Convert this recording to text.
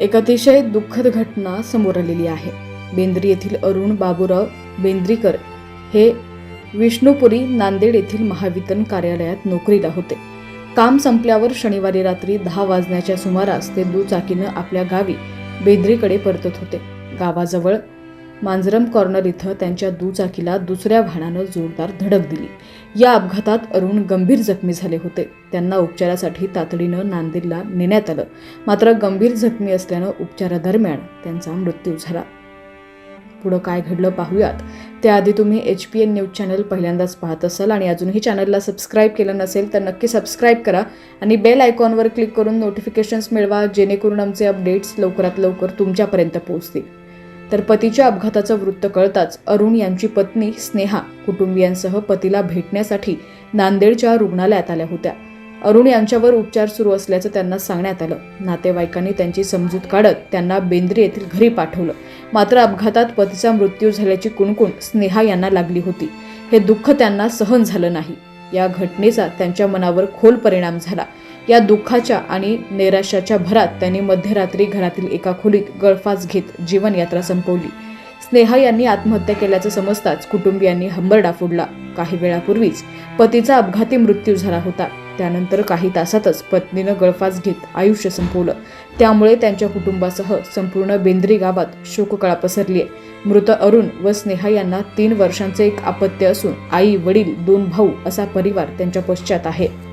एक अतिशय दुःखद घटना समोर आलेली आहे. बेंद्री येथील अरुण बाबूराव बेंद्रीकर हे विष्णुपुरी नांदेड येथील महावितरण कार्यालयात नोकरीला होते. काम संपल्यावर शनिवारी रात्री दहा वाजण्याच्या सुमारास ते दुचाकीनं आपल्या गावी बेंद्रीकडे परतत होते. गावाजवळ मांजरम कॉर्नर इथं त्यांच्या दुचाकीला दुसऱ्या वाहनानं जोरदार धडक दिली. या अपघातात अरुण गंभीर जखमी झाले होते. त्यांना उपचारासाठी तातडीनं नांदेडला नेण्यात आलं. मात्र गंभीर जखमी असल्यानं उपचारादरम्यान त्यांचा मृत्यू झाला. पुढं काय घडलं पाहूयात. त्याआधी तुम्ही H P N news channel पहिल्यांदाच पाहत असाल आणि अजूनही चॅनलला सबस्क्राईब केलं नसेल तर नक्की सबस्क्राईब करा आणि बेल आयकॉनवर क्लिक करून नोटिफिकेशन्स मिळवा जेणेकरून आमचे अपडेट्स लवकरात लवकर तुमच्यापर्यंत पोहोचतील. तर पतीच्या अपघाताचं वृत्त कळताच अरुण यांची पत्नी स्नेहा कुटुंबियांसह पतीला भेटण्यासाठी नांदेडच्या रुग्णालयात आल्या होत्या. अरुण यांच्यावर उपचार सुरू असल्याचं त्यांना सांगण्यात आलं. नातेवाईकांनी त्यांची समजूत काढत त्यांना बेंद्री येथील घरी पाठवलं. मात्र अपघातात पतीचा मृत्यू झाल्याची कुणकुण स्नेहा यांना लागली होती. हे दुःख त्यांना सहन झालं नाही. या घटनेचा त्यांच्या मनावर खोल परिणाम झाला. या दुःखाच्या आणि नैराश्याच्या भरात त्यांनी मध्यरात्री घरातील एका खोलीत गळफास घेत जीवनयात्रा संपवली. स्नेहा यांनी आत्महत्या केल्याचं समजताच कुटुंबियांनी हंबरडा फोडला. काही वेळापूर्वीच पतीचा अपघाती मृत्यू झाला होता. त्यानंतर काही तासातच पत्नीनं गळफास घेत आयुष्य संपवलं. त्यामुळे त्यांच्या कुटुंबासह संपूर्ण बेंद्री गावात शोककळा पसरली आहे मृत अरुण व स्नेहा यांना तीन वर्षांचे एक अपत्य असून आई वडील दोन भाऊ असा परिवार त्यांच्या पश्चात आहे.